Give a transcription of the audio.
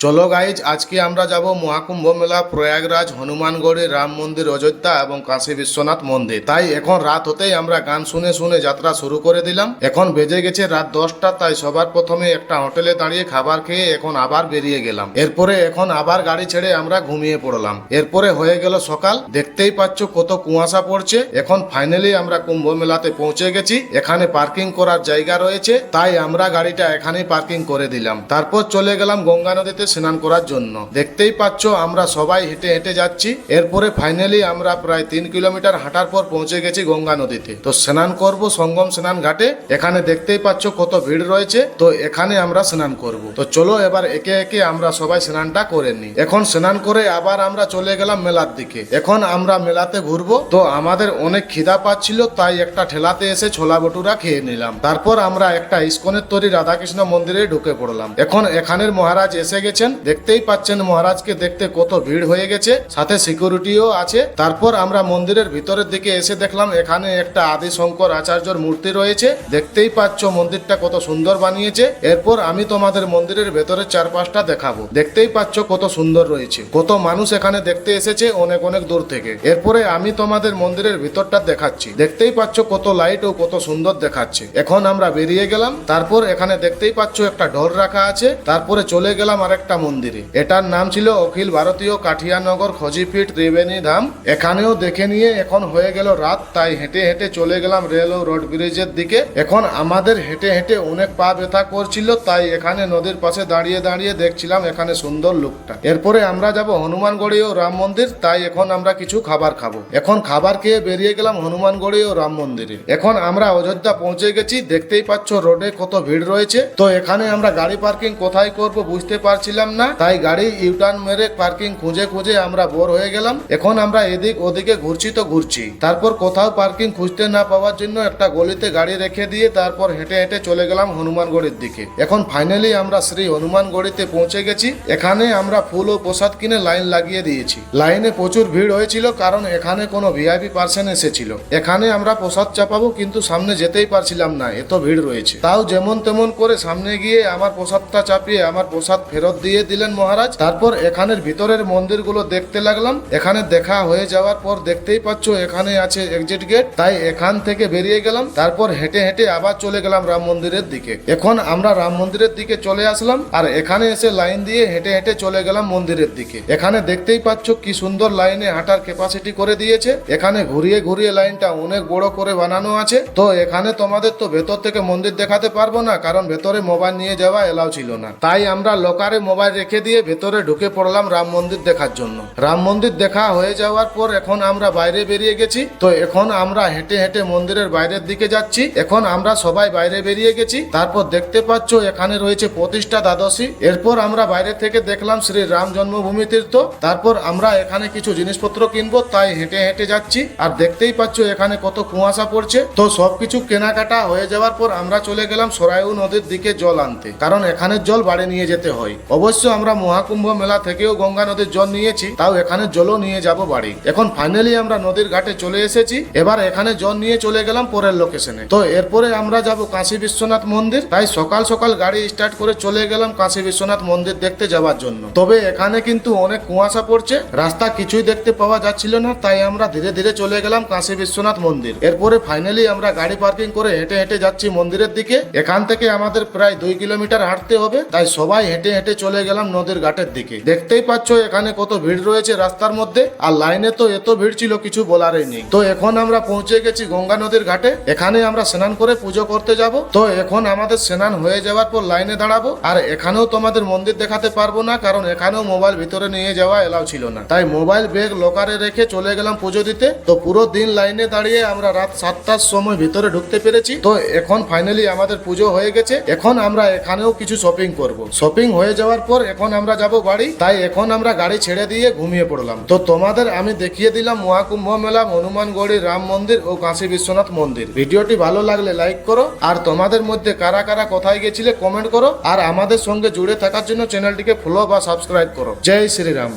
চলো গাইজ আজকে আমরা যাব মহাকুম্ভ মেলা, প্রয়াগরাজ, হনুমানগড়ে, রাম মন্দির, অযোধ্যা এবং কাশী বিশ্বনাথ মন্দির। তাই এখন রাত হতেই আমরা গান শুনে শুনে যাত্রা শুরু করে দিলাম। এখন বেজে গেছে রাত দশটা, তাই সবার প্রথমে একটা হোটেলে দাঁড়িয়ে খাবার খেয়ে এখন আবার বেরিয়ে গেলাম। এরপরে এখন আবার গাড়ি ছেড়ে আমরা ঘুমিয়ে পড়লাম। এরপরে হয়ে গেল সকাল। দেখতেই পাচ্ছ কত কুয়াশা পড়ছে। এখন ফাইনালি আমরা কুম্ভ মেলাতে পৌঁছে গেছি। এখানে পার্কিং করার জায়গা রয়েছে। তাই আমরা গাড়িটা এখানেই পার্কিং করে দিলাম। তারপর চলে গেলাম গঙ্গা নদীতে স্নান করার জন্য। দেখতেই পাচ্ছ, আমরা সবাই হেঁটে হেঁটে যাচ্ছি। এরপরে ফাইনালি আমরা প্রায় তিন কিলোমিটার হাঁটার পর পৌঁছে গেছি গঙ্গা নদীতে। তো স্নান করব সঙ্গম স্নান ঘাটে। এখানে দেখতেই পাচ্ছ কত ভিড় রয়েছে। তো এখানে আমরা স্নান করব। তো চলো এবার একে একে আমরা সবাই স্নানটা করে নিই। এখন স্নান করে আবার আমরা চলে গেলাম মেলার দিকে। এখন আমরা মেলাতে ঘুরবো। তো আমাদের অনেক খিদা পাচ্ছিল, তাই একটা ঠেলাতে এসে ছোলা বটুরা খেয়ে নিলাম। তারপর আমরা একটা ইস্কনের তৈরি রাধাকৃষ্ণ মন্দিরে ঢুকে পড়লাম। এখন এখানের মহারাজ এসে গেছেন দেখতেই পাচ্ছেন মহারাজকে দেখতে কত ভিড় হয়ে গেছে। সাথে সিকিউরিটিও আছে। তারপর আমরা মন্দিরের ভিতরের দিকে এসে দেখলাম, এখানে একটা আদি শঙ্কর আচার্যর মূর্তি রয়েছে। দেখতেই পাচ্ছ মন্দিরটা কত সুন্দর বানিয়েছে। এরপর আমি তোমাদের মন্দিরের ভেতরের চারপাশটা দেখাবো। দেখতেই পাচ্ছ কত সুন্দর রয়েছে। কত মানুষ এখানে দেখতে এসেছে অনেক অনেক দূর থেকে। এরপরে আমি তোমাদের মন্দিরের ভিতরটা দেখাচ্ছি। দেখতেই পাচ্ছ কত লাইট ও কত সুন্দর দেখাচ্ছে। এখন আমরা বেরিয়ে গেলাম। তারপর এখানে দেখতেই পাচ্ছ একটা ঢোল রাখা আছে। তারপরে চলে গেলাম আরেকটা মন্দিরে। এটার নাম ছিল অখিল ভারতীয় কাঠিয়ানগর খজিফিট ত্রিবেণী ধাম। এখানেও দেখে নিয়ে এখন হয়ে গেল রাত, তাই হেঁটে হেঁটে চলে গেলাম রেল ও রোড ব্রিজের দিকে। এখন আমাদের হেঁটে হেঁটে অনেক পা ব্যথা করছিল, তাই এখানে নদীর পাশে দাঁড়িয়ে দাঁড়িয়ে দেখছিলাম এখানে সুন্দর লুকটা। এরপরে আমরা যাব হনুমানগড়ি ও রাম মন্দির, তাই এখন আমরা কিছু খাবার খাব। এখন খাবার খেয়ে বেরিয়ে গেলাম হনুমানগড়ি ও রাম মন্দিরে। এখন আমরা অযোধ্যা পৌঁছে গেছি, দেখতেই পাচ্ছ রোডে কত ভিড় রয়েছে। তো এখানে আমরা গাড়ি পার্কিং কোথায় করব বুঝতে পারছিলাম না, তাই গাড়ি ইউটার্ন মেরে পার্কিং খুঁজে খুঁজে আমরা বোর হয়ে গেলাম। এখন আমরা এদিক ওদিকে ঘুরছি তো ঘুরছি। তারপর কোথাও পার্কিং খুঁজতে না পাওয়ার জন্য একটা গলিতে গাড়ি রেখে দিয়ে তারপর হেঁটে হেঁটে চলে গেলাম হনুমানগড়ির দিকে। এখন ফাইনালি আমরা শ্রী হনুমানগড়িতে পৌঁছে গেছি। এখানে আমরা ফুল ও প্রসাদ কিনে লাইন লাগিয়ে দিয়েছি। লাইনে প্রচুর ভিড় হয়েছিল কারণ এখানে কোনো ভিআইপি পার্সন এসেছিল। এখানে আমরা প্রসাদ চাপাবো কিন্তু সামনে যেতেই পারছিলাম না, এত ভিড় রয়েছে। তাও যেমন তেমন করে সামনে গিয়ে আমার প্রসাদটা চাপিয়ে আমার প্রসাদ ফেরত দিয়ে দিলেন মহারাজ। তারপর এখানের ভিতরের মন্দিরগুলো দেখতে লাগলাম। এখানে দেখা হয়ে যাওয়ার পর দেখতেই পাচ্ছ এখানে আছে এক্সিট গেট তাই এখান থেকে বেরিয়ে গেলাম। তারপর হেঁটে হেঁটে আবার চলে গেলাম রাম মন্দিরের দিকে। এখন আমরা রাম মন্দিরের দিকে চলে আসলাম আর এখানে এসে লাইন দিয়ে হেঁটে হেঁটে চলে গেলাম মন্দিরের দিকে। এখানে দেখতেই পাচ্ছ কি সুন্দর লাইনে হাঁটার ক্যাপাসিটি করে দিয়েছে। এখানে ঘুরিয়ে ঘুরিয়ে লাইনটা অনেক বড় করে বানানো আছে। তো এখানে তোমাদের তো ভেতর থেকে মন্দির দেখাতে পারব না, কারণ ভেতরে মোবাইল নিয়ে যাওয়া এলাও ছিল না। তাই আমরা লোকারে মোবাইল রেখে দিয়ে ভেতরে ঢুকে পড়লাম রাম মন্দির দেখার জন্য। রাম মন্দির দেখা হয়ে যাওয়ার পর এখন আমরা বাইরে বেরিয়ে গেছি। তো এখন আমরা হেঁটে হেঁটে মন্দিরের বাইরের দিকে যাচ্ছি। এখন আমরা সবাই বাইরে বেরিয়ে গেছি। তারপর দেখতে পাচ্ছ এখানে রয়েছে প্রতিষ্ঠা দ্বাদশী। এরপর আমরা বাইরে থেকে দেখলাম শ্রী রাম জন্মভূমি তীর্থ। তারপর আমরা এখানে কিছু জিনিসপত্র কিনবো, তাই হেঁটে হেঁটে যাচ্ছি। আর দেখতেই পাচ্ছ এখানে কত কুয়াশা পড়ছে। তো সবকিছু কেনাকাটা হয়ে যাওয়ার পর আমরা চলে গেলাম সরায়ু নদীর দিকে জল আনতে। কারণ এখানের জল বাড়ি নিয়ে যেতে হয়। অবশ্য আমরা মহাকুম্ভ মেলা থেকেও গঙ্গা নদীর জল নিয়েছি, তাও এখানে জলও নিয়ে যাব বাড়ি। এখন ফাইনালি আমরা নদীর ঘাটে চলে এসেছি, এবার এখানে জল নিয়ে চলে গেলাম পরের লোকেশনে তো এরপরে আমরা যাব কাশী বিশ্বনাথ মন্দির, তাই সকাল সকাল গাড়ি স্টার্ট করে চলে গেলাম কাশী বিশ্বনাথ মন্দির দেখতে যাওয়ার জন্য। তবে এখানে কিন্তু অনেক কুয়াশা পড়ছে, রাস্তা কিছুই দেখতে পাওয়া যাচ্ছিল না, তাই আমরা ধীরে ধীরে চলে গেলাম কাশী বিশ্বনাথ মন্দির। এরপরে ফাইনালি আমরা গাড়ি পার্কিং করে হেঁটে হেঁটে যাচ্ছি মন্দিরের দিকে। এখান থেকে আমাদের প্রায় দুই কিলোমিটার হাঁটতে হবে, তাই সবাই হেঁটে হেঁটে চলে গেলাম নদীর ঘাটের দিকে। দেখতেই পাচ্ছ, এখানে কত ভিড় রয়েছে রাস্তার মধ্যে, আর লাইনে তো এত ভিড় ছিল, কিছু বলারই নেই। তো এখন আমরা পৌঁছে গেছি গঙ্গা নদীর ঘাটে, এখানে আমরা স্নান করে পুজো করতে যাব। তো এখন আমাদের স্নান হয়ে যাওয়ার পর লাইনে দাঁড়াবো, আর এখানেও তোমাদের মন্দির দেখাতে পারব না, কারণ এখানেও মোবাইল ভিতরে নিয়ে যাওয়া এলাও ছিল না। তাই মোবাইল ব্যাগ লকারে রেখে চলে গেলাম পুজো দিতে। তো পুরো দিন লাইনে দাঁড়িয়ে আমরা রাত সাতটার সময় ভিতরে ঢুকতে পেরেছি। তো এখন ফাইনালি আমাদের পুজো হয়ে গেছে। এখন আমরা এখানেও কিছু শপিং করব। শপিং হয়ে যাওয়ার পর এখন আমরা যাব বাড়ি তাই এখন আমরা গাড়ি ছেড়ে দিয়ে ঘুমিয়ে পড়লাম। তো তোমাদের আমি দেখিয়ে দিলাম মহাকুম্ভ মেলা, হনুমানগড়ি, রাম মন্দির ও কাশী বিশ্বনাথ মন্দির। ভিডিওটি ভালো লাগলে লাইক করো, আর তোমাদের মধ্যে কারা কারা কোথায় গেছিলে কমেন্ট করো, আর আমাদের সঙ্গে জুড়ে থাকার জন্য চ্যানেলটিকে ফলো বা সাবস্ক্রাইব করো। জয় শ্রীরাম।